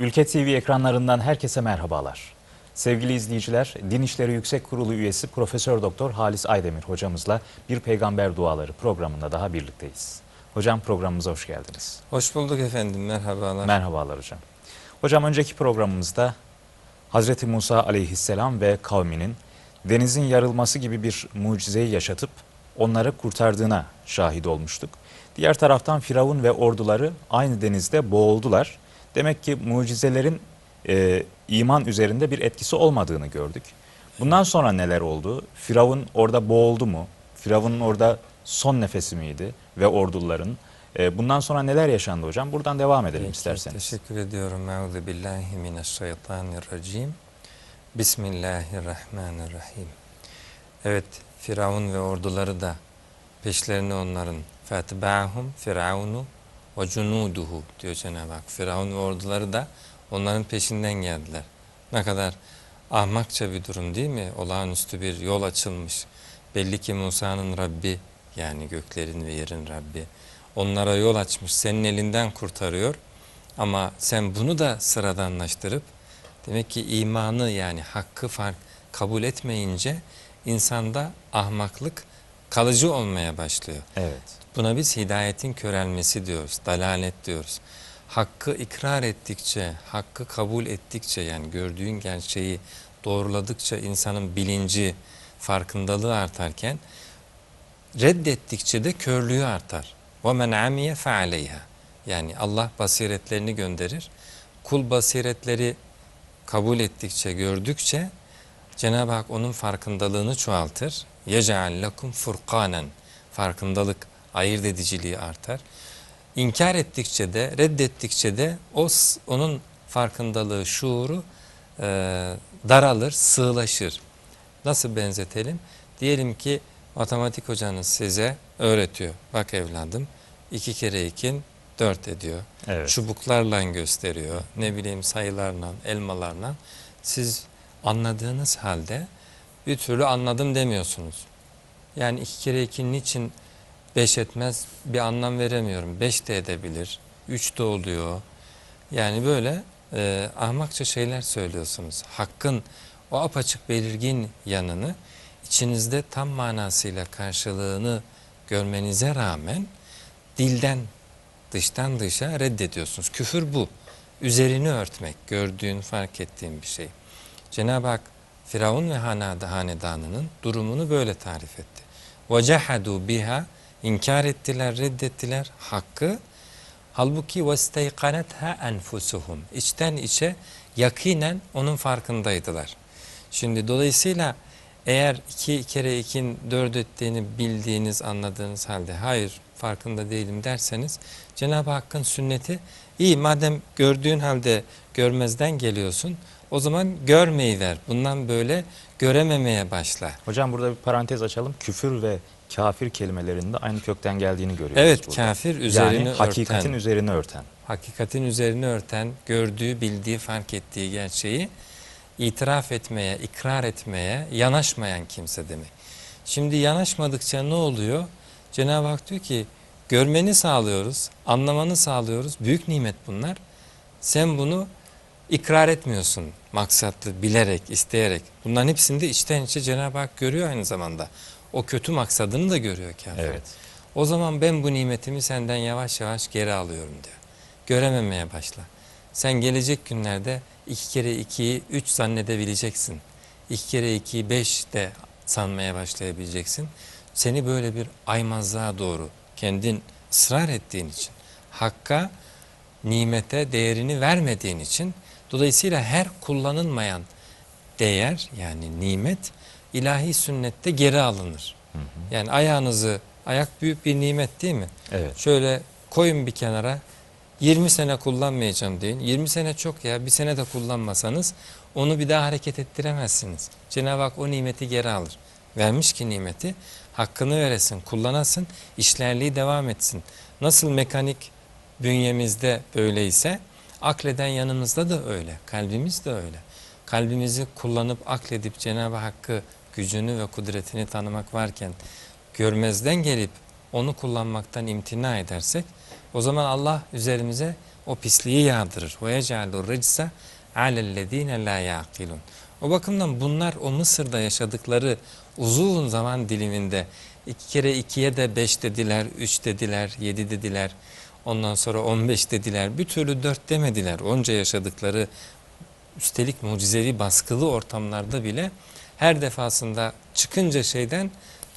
Ülke TV ekranlarından herkese merhabalar. Sevgili izleyiciler, Din İşleri Yüksek Kurulu üyesi Profesör Doktor Halis Aydemir hocamızla Bir Peygamber Duaları programında daha birlikteyiz. Hocam programımıza hoş geldiniz. Hoş bulduk efendim. Merhabalar. Merhabalar hocam. Hocam önceki programımızda Hazreti Musa aleyhisselam ve kavminin denizin yarılması gibi bir mucizeyi yaşatıp onları kurtardığına şahit olmuştuk. Diğer taraftan Firavun ve orduları aynı denizde boğuldular. Demek ki mucizelerin e, iman üzerinde bir etkisi olmadığını gördük. Bundan sonra neler oldu? Firavun orada boğuldu mu? Firavun'un orada son nefesi miydi ve orduların? E, bundan sonra neler yaşandı hocam? Buradan devam edelim Peki, isterseniz. Teşekkür ediyorum. Euzu billahi mineşşeytanirracim. Bismillahirrahmanirrahim. Evet, Firavun ve orduları da peşlerine onların fatba'hum firavunu ve cunuduhu diyor Cenab-ı Hak. Firavun ve orduları da onların peşinden geldiler. Ne kadar ahmakça bir durum değil mi? Olağanüstü bir yol açılmış. Belli ki Musa'nın Rabbi yani göklerin ve yerin Rabbi onlara yol açmış. Senin elinden kurtarıyor. Ama sen bunu da sıradanlaştırıp demek ki imanı yani hakkı fark kabul etmeyince insanda ahmaklık kalıcı olmaya başlıyor. Evet. Buna biz hidayetin körelmesi diyoruz, dalalet diyoruz. Hakkı ikrar ettikçe, hakkı kabul ettikçe yani gördüğün gerçeği doğruladıkça insanın bilinci, farkındalığı artarken reddettikçe de körlüğü artar. وَمَنْ عَمِيَ فَعَلَيْهَا Yani Allah basiretlerini gönderir. Kul basiretleri kabul ettikçe, gördükçe Cenab-ı Hak onun farkındalığını çoğaltır. يَجَعَلْ لَكُمْ فُرْقَانًا Farkındalık, ayırt ediciliği artar. İnkar ettikçe de, reddettikçe de o, onun farkındalığı, şuuru e, daralır, sığlaşır. Nasıl benzetelim? Diyelim ki matematik hocanız size öğretiyor. Bak evladım iki kere ikin dört ediyor. Evet. Çubuklarla gösteriyor. Ne bileyim sayılarla, elmalarla. Siz anladığınız halde bir türlü anladım demiyorsunuz. Yani iki kere iki niçin beş etmez bir anlam veremiyorum. Beş de edebilir. Üç de oluyor. Yani böyle e, ahmakça şeyler söylüyorsunuz. Hakkın o apaçık belirgin yanını içinizde tam manasıyla karşılığını görmenize rağmen dilden dıştan dışa reddediyorsunuz. Küfür bu. Üzerini örtmek, gördüğün, fark ettiğin bir şey. Cenab-ı Hak Firavun ve hanada hanedanının durumunu böyle tarif etti. وَجَحَدُوا biha İnkar ettiler, reddettiler hakkı. Halbuki vesteykanetha enfusuhum. İçten içe yakinen onun farkındaydılar. Şimdi dolayısıyla eğer iki kere ikin dört ettiğini bildiğiniz, anladığınız halde hayır farkında değilim derseniz Cenab-ı Hakk'ın sünneti iyi madem gördüğün halde görmezden geliyorsun o zaman görmeyi ver. Bundan böyle görememeye başla. Hocam burada bir parantez açalım. Küfür ve kafir kelimelerinde aynı kökten geldiğini görüyoruz Evet burada. kafir üzerini yani hakikatin örten, üzerine örten. hakikatin üzerini örten, gördüğü, bildiği, fark ettiği gerçeği itiraf etmeye, ikrar etmeye yanaşmayan kimse demek. Şimdi yanaşmadıkça ne oluyor? Cenab-ı Hak diyor ki görmeni sağlıyoruz, anlamanı sağlıyoruz. Büyük nimet bunlar. Sen bunu ikrar etmiyorsun maksatlı, bilerek, isteyerek. Bunların hepsini de içten içe Cenab-ı Hak görüyor aynı zamanda. O kötü maksadını da görüyor kafir. Evet. O zaman ben bu nimetimi senden yavaş yavaş geri alıyorum diyor. Görememeye başla. Sen gelecek günlerde iki kere ikiyi üç zannedebileceksin. İki kere ikiyi beş de sanmaya başlayabileceksin. Seni böyle bir aymazlığa doğru kendin ısrar ettiğin için, hakka, nimete değerini vermediğin için, dolayısıyla her kullanılmayan değer yani nimet ilahi sünnette geri alınır. Yani ayağınızı, ayak büyük bir nimet değil mi? Evet. Şöyle koyun bir kenara 20 sene kullanmayacağım deyin. 20 sene çok ya bir sene de kullanmasanız onu bir daha hareket ettiremezsiniz. Cenab-ı Hak o nimeti geri alır. Vermiş ki nimeti hakkını veresin, kullanasın, işlerliği devam etsin. Nasıl mekanik bünyemizde böyleyse akleden yanımızda da öyle, kalbimiz de öyle. Kalbimizi kullanıp akledip Cenab-ı Hakk'ı gücünü ve kudretini tanımak varken görmezden gelip onu kullanmaktan imtina edersek O zaman Allah üzerimize o pisliği yağdırır. Ve yec'alur ricsa alellezine la yaqilun. O bakımdan bunlar o Mısır'da yaşadıkları uzun zaman diliminde iki kere ikiye de beş dediler, üç dediler, yedi dediler. Ondan sonra on beş dediler. Bir türlü dört demediler. Onca yaşadıkları üstelik mucizevi baskılı ortamlarda bile her defasında çıkınca şeyden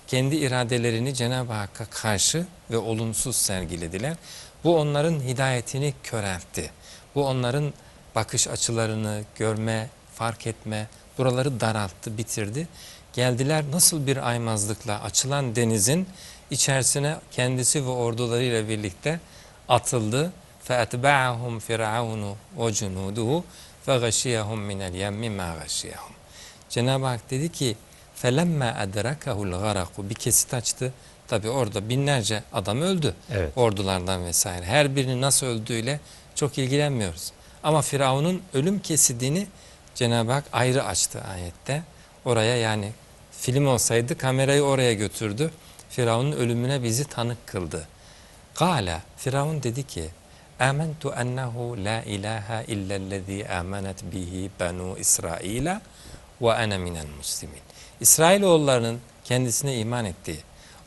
kendi iradelerini Cenab-ı Hakk'a karşı ve olumsuz sergilediler. Bu onların hidayetini köreltti. Bu onların bakış açılarını görme, fark etme, buraları daralttı, bitirdi. Geldiler nasıl bir aymazlıkla açılan denizin içerisine kendisi ve ordularıyla birlikte atıldı. فَاَتْبَعَهُمْ فِرْعَوْنُ وَجُنُودُهُ فَغَشِيَهُمْ مِنَ الْيَمِّ مَا غَشِيَهُمْ Cenab-ı Hak dedi ki felemme edrekehul garaku bir kesit açtı. Tabi orada binlerce adam öldü evet. ordulardan vesaire. Her birinin nasıl öldüğüyle çok ilgilenmiyoruz. Ama Firavun'un ölüm kesidini Cenab-ı Hak ayrı açtı ayette. Oraya yani film olsaydı kamerayı oraya götürdü. Firavun'un ölümüne bizi tanık kıldı. Kale Firavun dedi ki Âmentu ennehu la ilahe illellezî âmenet bihi benu İsrail'e ve ene minel muslimin. İsrailoğullarının kendisine iman ettiği,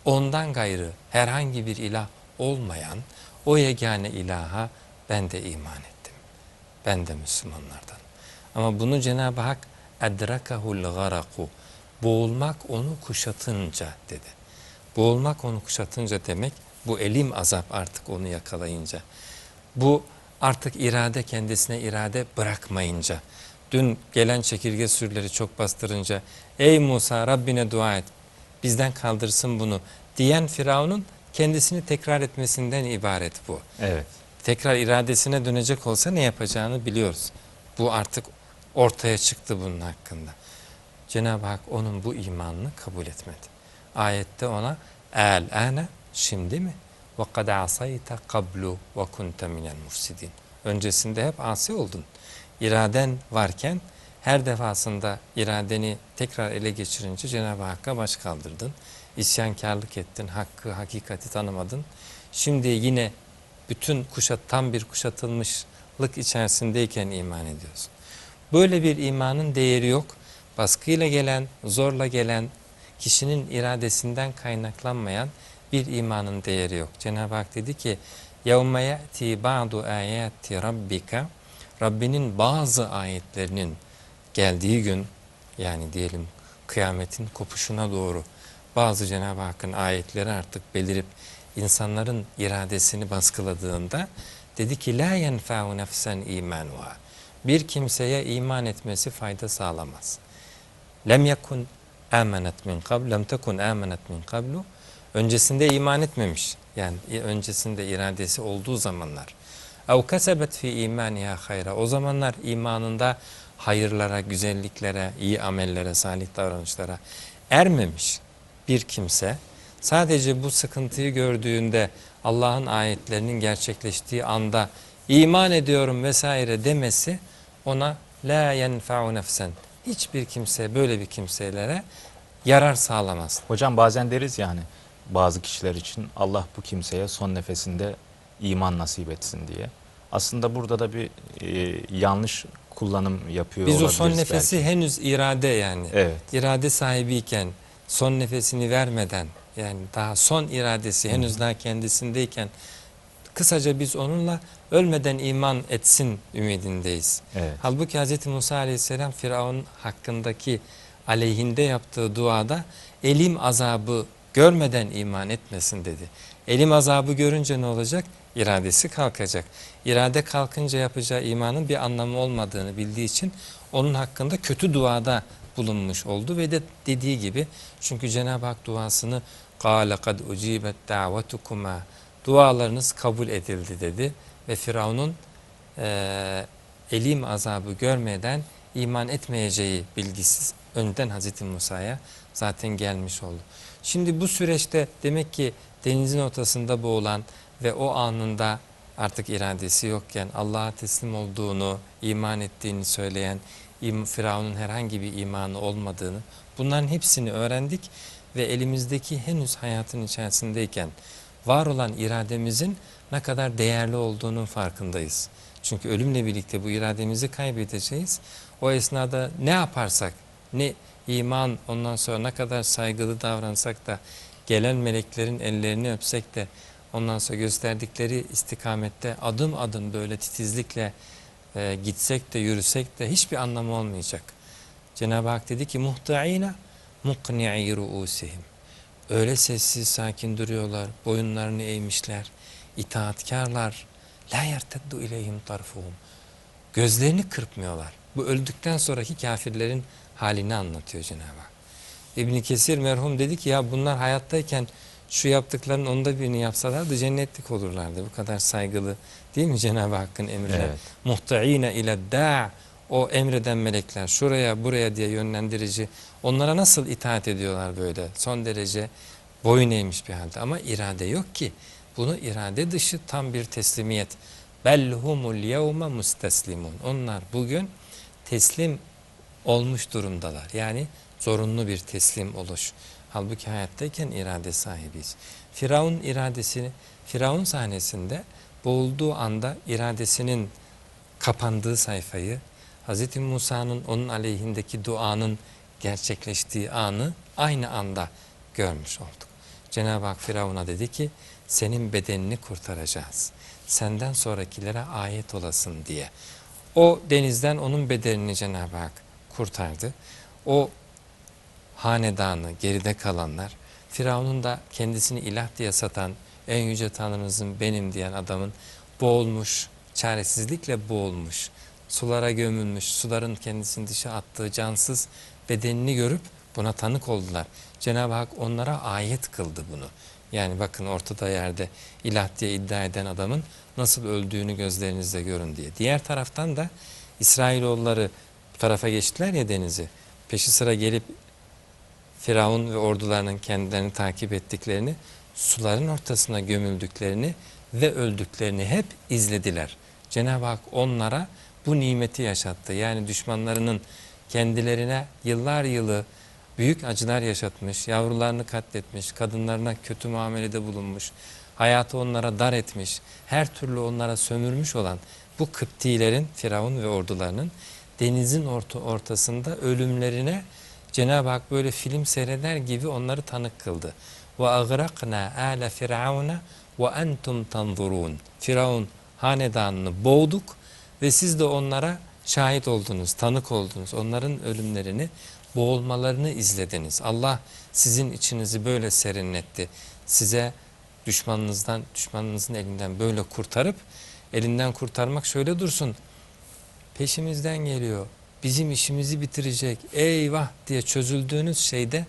ondan gayrı herhangi bir ilah olmayan o yegane ilaha ben de iman ettim. Ben de Müslümanlardan. Ama bunu Cenab-ı Hak edrakahul garaku boğulmak onu kuşatınca dedi. Boğulmak onu kuşatınca demek bu elim azap artık onu yakalayınca. Bu artık irade kendisine irade bırakmayınca. Dün gelen çekirge sürüleri çok bastırınca ey Musa Rabbine dua et bizden kaldırsın bunu diyen Firavun'un kendisini tekrar etmesinden ibaret bu. Evet. Tekrar iradesine dönecek olsa ne yapacağını biliyoruz. Bu artık ortaya çıktı bunun hakkında. Cenab-ı Hak onun bu imanını kabul etmedi. Ayette ona el ane şimdi mi? Ve kad asayte qablu ve kunte minel mufsidin. Öncesinde hep asi oldun İraden varken her defasında iradeni tekrar ele geçirince Cenab-ı Hakk'a baş kaldırdın. İsyankarlık ettin, hakkı, hakikati tanımadın. Şimdi yine bütün kuşat tam bir kuşatılmışlık içerisindeyken iman ediyorsun. Böyle bir imanın değeri yok. Baskıyla gelen, zorla gelen, kişinin iradesinden kaynaklanmayan bir imanın değeri yok. Cenab-ı Hak dedi ki يَوْمَ يَأْتِي بَعْضُ آيَاتِ رَبِّكَ Rabbinin bazı ayetlerinin geldiği gün yani diyelim kıyametin kopuşuna doğru bazı Cenab-ı Hakk'ın ayetleri artık belirip insanların iradesini baskıladığında dedi ki la yenfa'u nefsen imanuha. Bir kimseye iman etmesi fayda sağlamaz. Lem yekun amenet min qabl, lem tekun amenet min qablu. Öncesinde iman etmemiş. Yani öncesinde iradesi olduğu zamanlar. Ev kesebet fi imaniha hayra. O zamanlar imanında hayırlara, güzelliklere, iyi amellere, salih davranışlara ermemiş bir kimse sadece bu sıkıntıyı gördüğünde Allah'ın ayetlerinin gerçekleştiği anda iman ediyorum vesaire demesi ona la yenfa'u nefsen hiçbir kimse böyle bir kimselere yarar sağlamaz. Hocam bazen deriz yani bazı kişiler için Allah bu kimseye son nefesinde iman nasip etsin diye. Aslında burada da bir e, yanlış kullanım yapıyor Biz o son belki. nefesi henüz irade yani. Evet. irade sahibiyken son nefesini vermeden yani daha son iradesi henüz daha kendisindeyken kısaca biz onunla ölmeden iman etsin ümidindeyiz. Evet. Halbuki Hz. Musa aleyhisselam Firavun hakkındaki aleyhinde yaptığı duada elim azabı görmeden iman etmesin dedi. Elim azabı görünce ne olacak? İradesi kalkacak. İrade kalkınca yapacağı imanın bir anlamı olmadığını bildiği için onun hakkında kötü duada bulunmuş oldu ve de dediği gibi çünkü Cenab-ı Hak duasını قَالَ قَدْ اُجِيبَتْ دَعْوَتُكُمَا Dualarınız kabul edildi dedi ve Firavun'un eee elim azabı görmeden iman etmeyeceği bilgisiz önden Hazreti Musa'ya zaten gelmiş oldu. Şimdi bu süreçte demek ki denizin ortasında boğulan ve o anında artık iradesi yokken Allah'a teslim olduğunu, iman ettiğini söyleyen Firavun'un herhangi bir imanı olmadığını bunların hepsini öğrendik ve elimizdeki henüz hayatın içerisindeyken var olan irademizin ne kadar değerli olduğunun farkındayız. Çünkü ölümle birlikte bu irademizi kaybedeceğiz. O esnada ne yaparsak, ne iman ondan sonra ne kadar saygılı davransak da gelen meleklerin ellerini öpsek de ondan sonra gösterdikleri istikamette adım adım böyle titizlikle e, gitsek de yürüsek de hiçbir anlamı olmayacak. Cenab-ı Hak dedi ki muhta'ina mukni'i ru'usihim. Öyle sessiz sakin duruyorlar, boyunlarını eğmişler, itaatkarlar. La yerteddu ileyhim tarfuhum. Gözlerini kırpmıyorlar. Bu öldükten sonraki kafirlerin halini anlatıyor Cenab-ı Hak. İbn Kesir merhum dedi ki ya bunlar hayattayken şu yaptıklarının onda birini yapsalardı cennetlik olurlardı. Bu kadar saygılı değil mi Cenab-ı Hakk'ın emirler? Evet. Muhta'ine ile da o emreden melekler şuraya buraya diye yönlendirici onlara nasıl itaat ediyorlar böyle son derece boyun eğmiş bir halde ama irade yok ki bunu irade dışı tam bir teslimiyet bellhumul yevme musteslimun onlar bugün teslim olmuş durumdalar yani zorunlu bir teslim oluş halbuki hayattayken irade sahibiyiz Firavun iradesini Firavun sahnesinde boğulduğu anda iradesinin kapandığı sayfayı Hz. Musa'nın onun aleyhindeki duanın gerçekleştiği anı aynı anda görmüş olduk. Cenab-ı Hak Firavun'a dedi ki senin bedenini kurtaracağız. Senden sonrakilere ayet olasın diye. O denizden onun bedenini Cenab-ı Hak kurtardı. O hanedanı, geride kalanlar, Firavun'un da kendisini ilah diye satan, en yüce tanrınızın benim diyen adamın boğulmuş, çaresizlikle boğulmuş, sulara gömülmüş, suların kendisini dışa attığı cansız bedenini görüp buna tanık oldular. Cenab-ı Hak onlara ayet kıldı bunu. Yani bakın ortada yerde ilah diye iddia eden adamın nasıl öldüğünü gözlerinizle görün diye. Diğer taraftan da İsrailoğulları bu tarafa geçtiler ya denizi. Peşi sıra gelip Firavun ve ordularının kendilerini takip ettiklerini, suların ortasına gömüldüklerini ve öldüklerini hep izlediler. Cenab-ı Hak onlara bu nimeti yaşattı. Yani düşmanlarının kendilerine yıllar yılı büyük acılar yaşatmış, yavrularını katletmiş, kadınlarına kötü muamelede bulunmuş, hayatı onlara dar etmiş, her türlü onlara sömürmüş olan bu Kıptilerin, Firavun ve ordularının denizin orta, ortasında ölümlerine Cenab-ı Hak böyle film seyreder gibi onları tanık kıldı. Ve agraqna ala firavuna ve entum tanzurun. Firavun hanedanını boğduk ve siz de onlara şahit oldunuz, tanık oldunuz. Onların ölümlerini, boğulmalarını izlediniz. Allah sizin içinizi böyle serinletti. Size düşmanınızdan, düşmanınızın elinden böyle kurtarıp, elinden kurtarmak şöyle dursun. Peşimizden geliyor, bizim işimizi bitirecek, eyvah diye çözüldüğünüz şeyde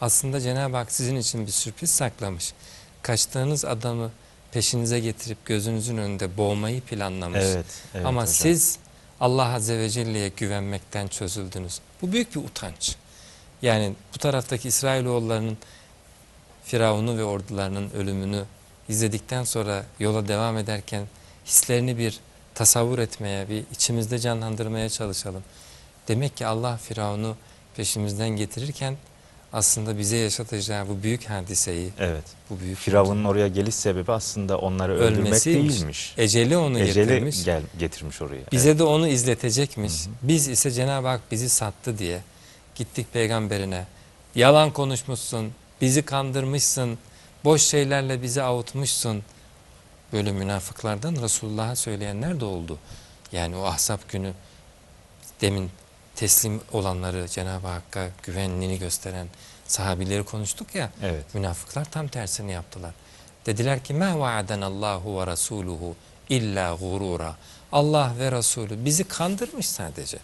aslında Cenab-ı Hak sizin için bir sürpriz saklamış. Kaçtığınız adamı peşinize getirip gözünüzün önünde boğmayı planlamış. Evet, evet Ama hocam. siz Allah Azze ve Celle'ye güvenmekten çözüldünüz. Bu büyük bir utanç. Yani bu taraftaki İsrailoğullarının Firavun'u ve ordularının ölümünü izledikten sonra yola devam ederken hislerini bir tasavvur etmeye, bir içimizde canlandırmaya çalışalım. Demek ki Allah Firavun'u peşimizden getirirken aslında bize yaşatacağı bu büyük hadiseyi, Evet. bu büyük Firavun'un oraya geliş sebebi aslında onları öldürmek ölmesiymiş. değilmiş. Eceli onu Eceli getirmiş. gel, getirmiş oraya. Bize de onu izletecekmiş. Biz ise Cenab-ı Hak bizi sattı diye gittik peygamberine. Yalan konuşmuşsun, bizi kandırmışsın, boş şeylerle bizi avutmuşsun. Böyle münafıklardan Resulullah'a söyleyenler de oldu. Yani o ahzab günü demin teslim olanları Cenab-ı Hakk'a güvenliğini gösteren sahabileri konuştuk ya. Evet. Münafıklar tam tersini yaptılar. Dediler ki ma Allahu ve rasuluhu illa gurura. Allah ve Resulü bizi kandırmış sadece.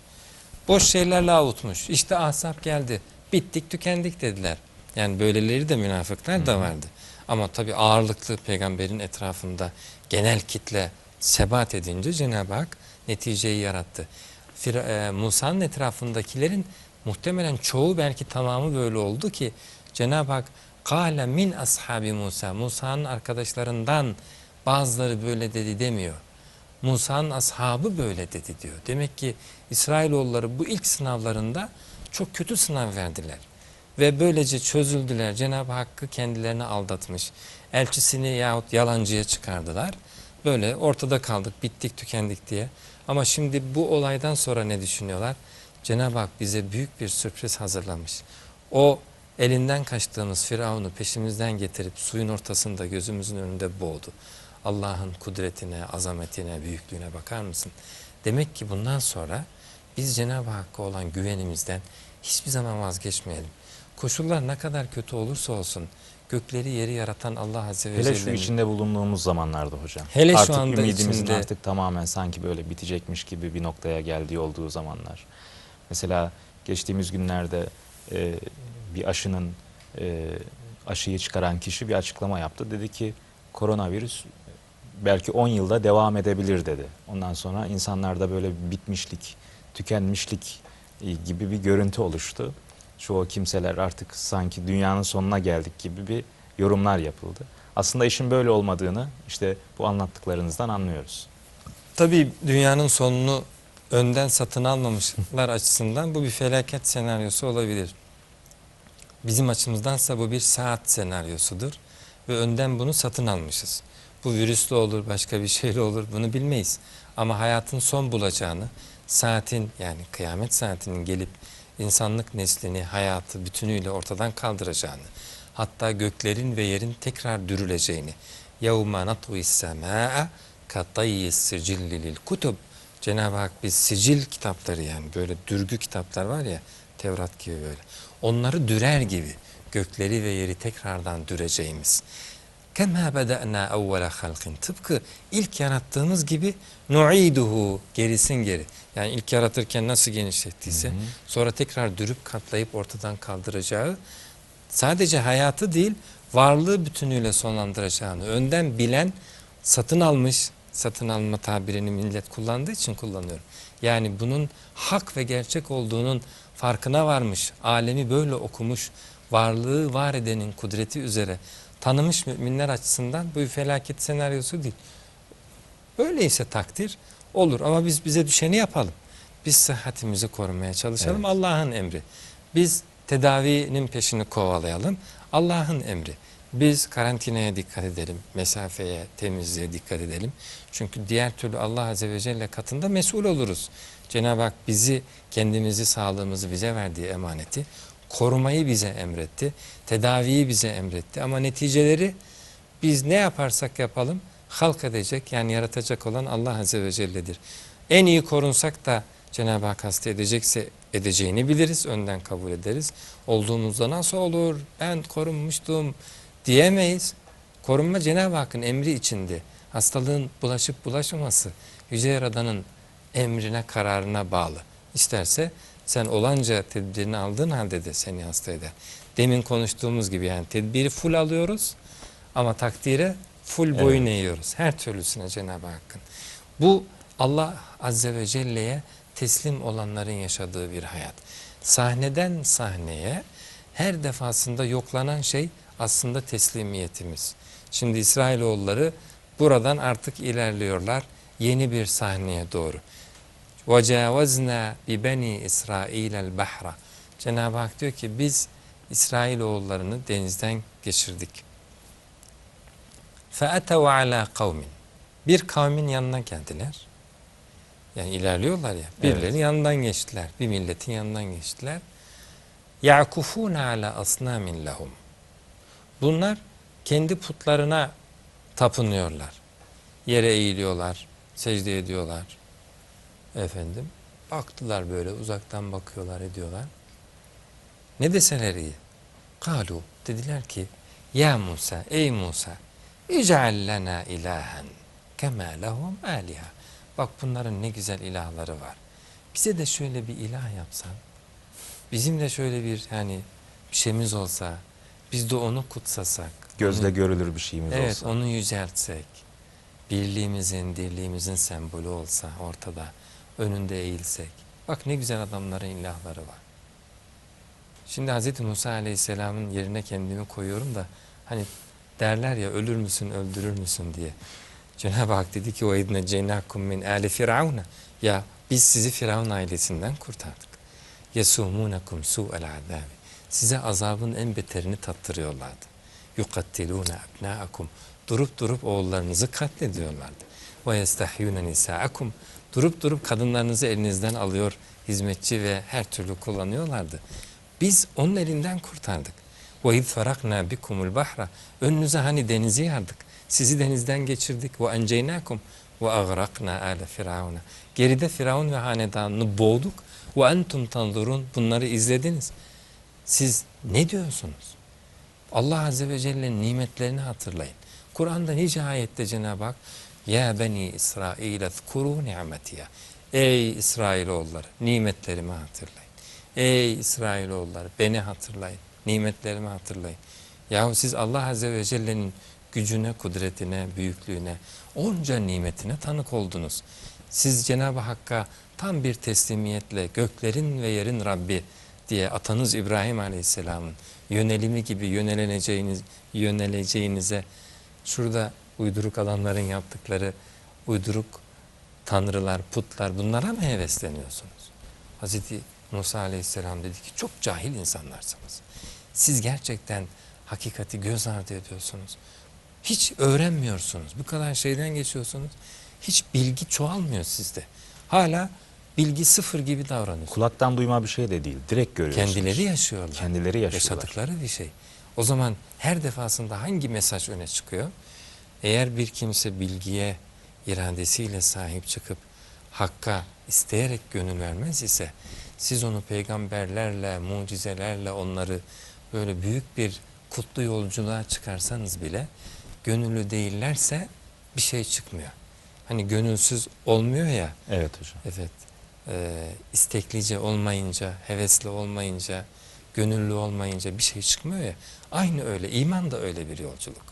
Boş şeylerle avutmuş. İşte ahzap geldi. Bittik tükendik dediler. Yani böyleleri de münafıklar da vardı. Ama tabi ağırlıklı peygamberin etrafında genel kitle sebat edince Cenab-ı Hak neticeyi yarattı. E, Musa'nın etrafındakilerin muhtemelen çoğu belki tamamı böyle oldu ki Cenab-ı Hak Kale min ashabi Musa. Musa'nın arkadaşlarından bazıları böyle dedi demiyor. Musa'nın ashabı böyle dedi diyor. Demek ki İsrailoğulları bu ilk sınavlarında çok kötü sınav verdiler. Ve böylece çözüldüler. Cenab-ı Hakk'ı kendilerine aldatmış. elçisini yahut yalancıya çıkardılar. Böyle ortada kaldık, bittik, tükendik diye. Ama şimdi bu olaydan sonra ne düşünüyorlar? Cenab-ı Hak bize büyük bir sürpriz hazırlamış. O elinden kaçtığımız Firavun'u peşimizden getirip suyun ortasında gözümüzün önünde boğdu. Allah'ın kudretine, azametine, büyüklüğüne bakar mısın? Demek ki bundan sonra biz Cenab-ı Hakk'a olan güvenimizden hiçbir zaman vazgeçmeyelim. Koşullar ne kadar kötü olursa olsun gökleri yeri yaratan Allah Azze ve Hele şu Celle'nin içinde bulunduğumuz zamanlarda hocam. Hele şu artık anda ümidimizin içinde- artık tamamen sanki böyle bitecekmiş gibi bir noktaya geldiği olduğu zamanlar. Mesela geçtiğimiz günlerde e, bir aşının e, aşıyı çıkaran kişi bir açıklama yaptı. Dedi ki koronavirüs belki 10 yılda devam edebilir dedi. Ondan sonra insanlarda böyle bitmişlik, tükenmişlik e, gibi bir görüntü oluştu. Çoğu kimseler artık sanki dünyanın sonuna geldik gibi bir yorumlar yapıldı. Aslında işin böyle olmadığını işte bu anlattıklarınızdan anlıyoruz. Tabii dünyanın sonunu önden satın almamışlar açısından bu bir felaket senaryosu olabilir. Bizim açımızdansa bu bir saat senaryosudur ve önden bunu satın almışız. Bu virüslü olur, başka bir şeyle olur bunu bilmeyiz. Ama hayatın son bulacağını, saatin yani kıyamet saatinin gelip insanlık neslini, hayatı bütünüyle ortadan kaldıracağını, hatta göklerin ve yerin tekrar dürüleceğini, يَوْمَ نَطْوِ السَّمَاءَ كَطَيِّ السِّجِلِّ لِلْكُتُبِ Cenab-ı Hak biz sicil kitapları yani böyle dürgü kitaplar var ya Tevrat gibi böyle. Onları dürer gibi gökleri ve yeri tekrardan düreceğimiz. Kema beda'na evvela halkin. Tıpkı ilk yarattığımız gibi nu'iduhu gerisin geri. Yani ilk yaratırken nasıl genişlettiyse sonra tekrar dürüp katlayıp ortadan kaldıracağı sadece hayatı değil varlığı bütünüyle sonlandıracağını önden bilen satın almış satın alma tabirini millet kullandığı için kullanıyorum. Yani bunun hak ve gerçek olduğunun farkına varmış, alemi böyle okumuş, varlığı var edenin kudreti üzere tanımış müminler açısından bu bir felaket senaryosu değil. Öyleyse takdir olur ama biz bize düşeni yapalım. Biz sıhhatimizi korumaya çalışalım Evet. Allah'ın emri. Biz tedavinin peşini kovalayalım Allah'ın emri. Biz karantinaya dikkat edelim, mesafeye, temizliğe dikkat edelim. Çünkü diğer türlü Allah Azze ve Celle katında mesul oluruz. Cenab-ı Hak bizi, kendimizi, sağlığımızı bize verdiği emaneti, korumayı bize emretti, tedaviyi bize emretti. Ama neticeleri biz ne yaparsak yapalım halk edecek yani yaratacak olan Allah Azze ve Celle'dir. En iyi korunsak da Cenab-ı Hak hasta edecekse edeceğini biliriz, önden kabul ederiz. Olduğumuzda nasıl olur, ben korunmuştum diyemeyiz. Korunma Cenab-ı Hakk'ın emri içinde. Hastalığın bulaşıp bulaşmaması Yüce Yaradan'ın emrine, kararına bağlı. İsterse sen olanca tedbirini aldığın halde de seni hasta eder. Demin konuştuğumuz gibi yani tedbiri full alıyoruz ama takdire full boyun eğiyoruz. Her türlüsüne Cenab-ı Hakk'ın. Bu Allah Azze ve Celle'ye teslim olanların yaşadığı bir hayat. Sahneden sahneye her defasında yoklanan şey aslında teslimiyetimiz. Şimdi İsrailoğulları buradan artık ilerliyorlar yeni bir sahneye doğru. وَجَاوَزْنَا بِبَنِي İsrail الْبَحْرَ Cenab-ı Hak diyor ki biz İsrailoğullarını denizden geçirdik. فَأَتَوْا عَلَى قَوْمٍ Bir kavmin yanına geldiler. Yani ilerliyorlar ya. Birilerinin Evet. yanından geçtiler. Bir milletin yanından geçtiler. يَعْكُفُونَ عَلَى أَصْنَامٍ لَهُمْ Bunlar kendi putlarına tapınıyorlar. Yere eğiliyorlar, secde ediyorlar. Efendim, baktılar böyle uzaktan bakıyorlar ediyorlar. Ne deseler iyi? Kalu dediler ki Ya Musa, ey Musa İc'al lena ilahen kema lehum aliha. Bak bunların ne güzel ilahları var. Bize de şöyle bir ilah yapsan. Bizim de şöyle bir yani bir şeyimiz olsa. Biz de onu kutsasak. Gözle onu- görülür bir şeyimiz Evet olsa. onu yüceltsek. Birliğimizin, dirliğimizin sembolü olsa ortada. Önünde eğilsek. Bak ne güzel adamların ilahları var. Şimdi Hz. Musa Aleyhisselam'ın yerine kendimi koyuyorum da hani derler ya ölür müsün öldürür müsün diye. Cenab-ı Hak dedi ki o idne cenakum min ali firavuna. Ya biz sizi Firavun ailesinden kurtardık. Yesumunakum su'el azabi. Size azabın en beterini tattırıyorlardı. yukattilûne ebnâakum. Durup durup oğullarınızı katlediyorlardı. Yestahyûne nisâakum. Durup durup kadınlarınızı elinizden alıyor, hizmetçi ve her türlü kullanıyorlardı. Biz onun elinden kurtardık. İz farakna bikumul bahra. Önünüze hani denizi yardık. Sizi denizden geçirdik. Ve agraqna ale firavuna. Geride Firavun ve hanedanını boğduk. Ve entum tanzurun. Bunları izlediniz. Siz ne diyorsunuz? Allah Azze ve Celle'nin nimetlerini hatırlayın. Kur'an'da nice ayette Cenab-ı Hak Ya beni İsrail ezkuru ni'metiye Ey İsrailoğulları nimetlerimi hatırlayın. Ey İsrailoğulları beni hatırlayın. Nimetlerimi hatırlayın. Yahu siz Allah Azze ve Celle'nin gücüne, kudretine, büyüklüğüne, onca nimetine tanık oldunuz. Siz Cenab-ı Hakk'a tam bir teslimiyetle göklerin ve yerin Rabbi diye atanız İbrahim Aleyhisselam'ın yönelimi gibi yöneleneceğiniz, yöneleceğinize şurada uyduruk adamların yaptıkları uyduruk tanrılar, putlar bunlara mı hevesleniyorsunuz? Hazreti Musa Aleyhisselam dedi ki çok cahil insanlarsınız. Siz gerçekten hakikati göz ardı ediyorsunuz. Hiç öğrenmiyorsunuz. Bu kadar şeyden geçiyorsunuz. Hiç bilgi çoğalmıyor sizde. Hala bilgi sıfır gibi davranıyorsunuz. Kulaktan duyma bir şey de değil. Direkt görüyorsunuz. Kendileri yaşıyorlar. Kendileri yaşıyorlar. Yaşadıkları bir şey. O zaman her defasında hangi mesaj öne çıkıyor? Eğer bir kimse bilgiye iradesiyle sahip çıkıp hakka isteyerek gönül vermez ise siz onu peygamberlerle, mucizelerle onları böyle büyük bir kutlu yolculuğa çıkarsanız bile gönüllü değillerse bir şey çıkmıyor. Hani gönülsüz olmuyor ya. Evet hocam. Evet. Ee, isteklice olmayınca, hevesli olmayınca, gönüllü olmayınca bir şey çıkmıyor ya. Aynı öyle. İman da öyle bir yolculuk.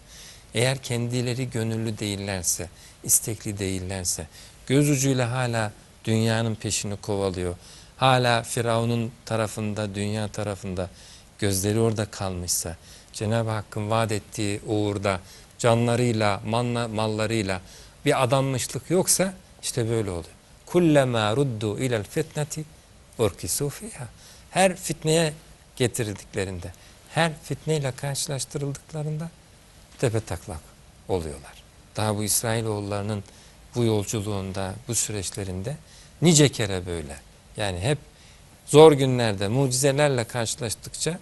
Eğer kendileri gönüllü değillerse, istekli değillerse, göz ucuyla hala dünyanın peşini kovalıyor. Hala Firavun'un tarafında, dünya tarafında gözleri orada kalmışsa, Cenab-ı Hakk'ın vaat ettiği uğurda canlarıyla, manla, mallarıyla bir adanmışlık yoksa işte böyle oluyor. Kullema ruddu ilel fitneti urkisu fiha. Her fitneye getirildiklerinde, her fitneyle karşılaştırıldıklarında tepe taklak oluyorlar. Daha bu İsrailoğullarının bu yolculuğunda, bu süreçlerinde nice kere böyle. Yani hep zor günlerde mucizelerle karşılaştıkça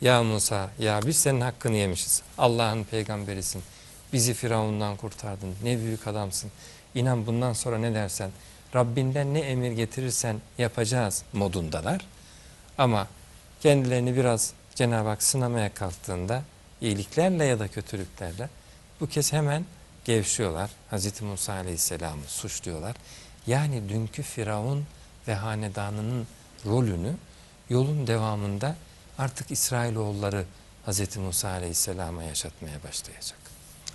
ya Musa ya biz senin hakkını yemişiz. Allah'ın peygamberisin. Bizi Firavundan kurtardın. Ne büyük adamsın. İnan bundan sonra ne dersen Rabbinden ne emir getirirsen yapacağız modundalar. Ama kendilerini biraz Cenab-ı Hak sınamaya kalktığında iyiliklerle ya da kötülüklerle bu kez hemen gevşiyorlar. Hz. Musa Aleyhisselam'ı suçluyorlar. Yani dünkü Firavun ve hanedanının rolünü yolun devamında artık İsrailoğulları Hz. Musa Aleyhisselam'a yaşatmaya başlayacak.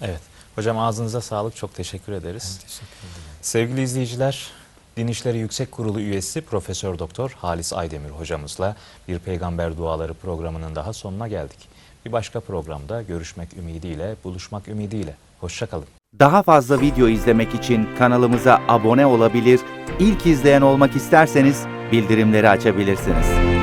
Evet. Hocam ağzınıza sağlık. Çok teşekkür ederiz. Teşekkür ederim. Sevgili izleyiciler, Din İşleri Yüksek Kurulu üyesi Profesör Doktor Halis Aydemir hocamızla bir Peygamber Duaları programının daha sonuna geldik. Bir başka programda görüşmek ümidiyle, buluşmak ümidiyle. Hoşçakalın. Daha fazla video izlemek için kanalımıza abone olabilir, ilk izleyen olmak isterseniz bildirimleri açabilirsiniz.